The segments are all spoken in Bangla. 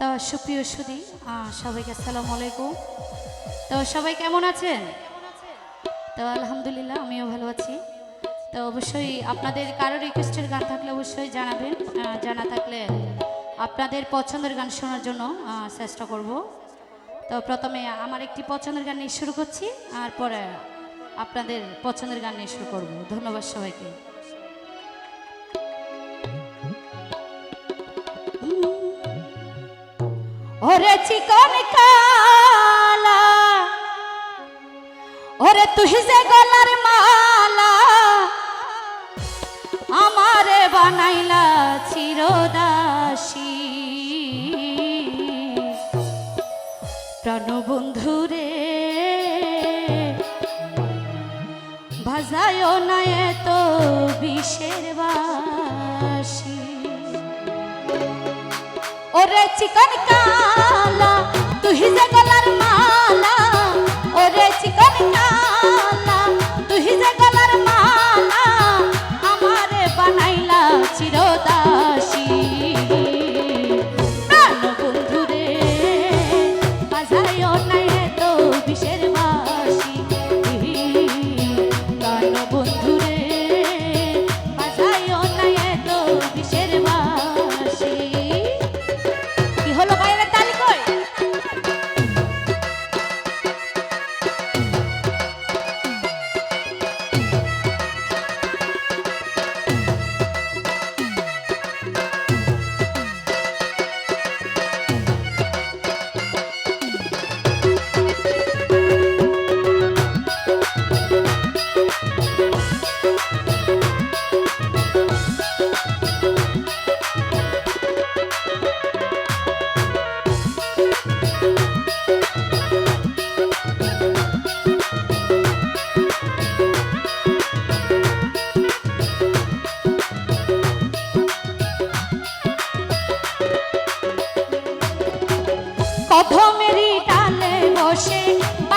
তো সুপ্রিয় সুদী সবাইকে আসসালামু আলাইকুম। তো সবাই কেমন আছেন? তো আলহামদুলিল্লাহ, আমিও ভালো আছি। তো অবশ্যই আপনাদের কারও রিকোয়েস্টের গান থাকলে অবশ্যই জানাবেন। জানা থাকলে আপনাদের পছন্দের গান শোনার জন্য চেষ্টা করব। তো প্রথমে আমার একটি পছন্দের গান নিয়ে শুরু করছি, আর পরে আপনাদের পছন্দের গান নিয়ে শুরু করব। ধন্যবাদ সবাইকে। ওরে চিকন কালা। ওরে তুই যে গলার মালা, আমারে বানাইলা চিরদাসী। প্রাণবন্ধু রে ভাজায় না এত বিষের বাসী। ওরে চিকন কালা তুই যে গলার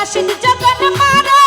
বাসিত যখন মারা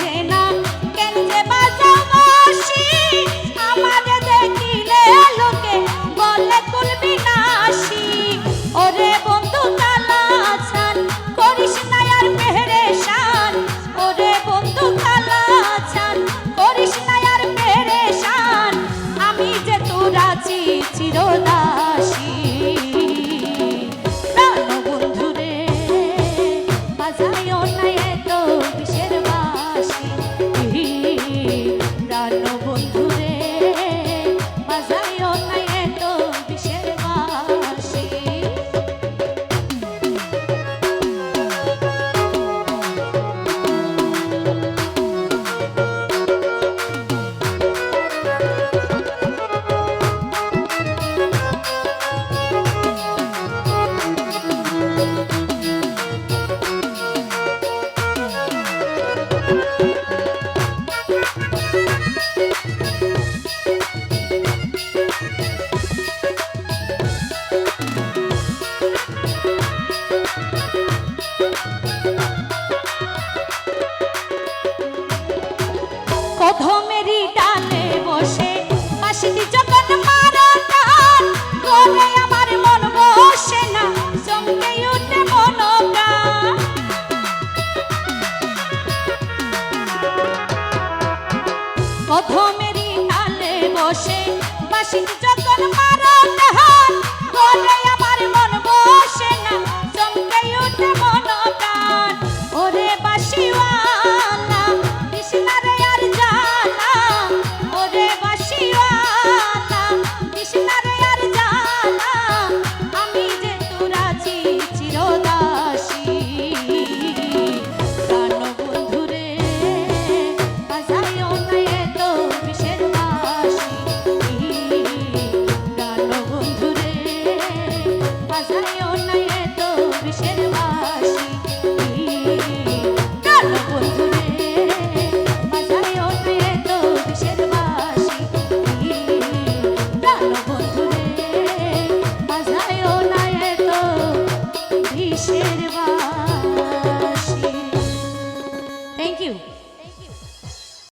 যেন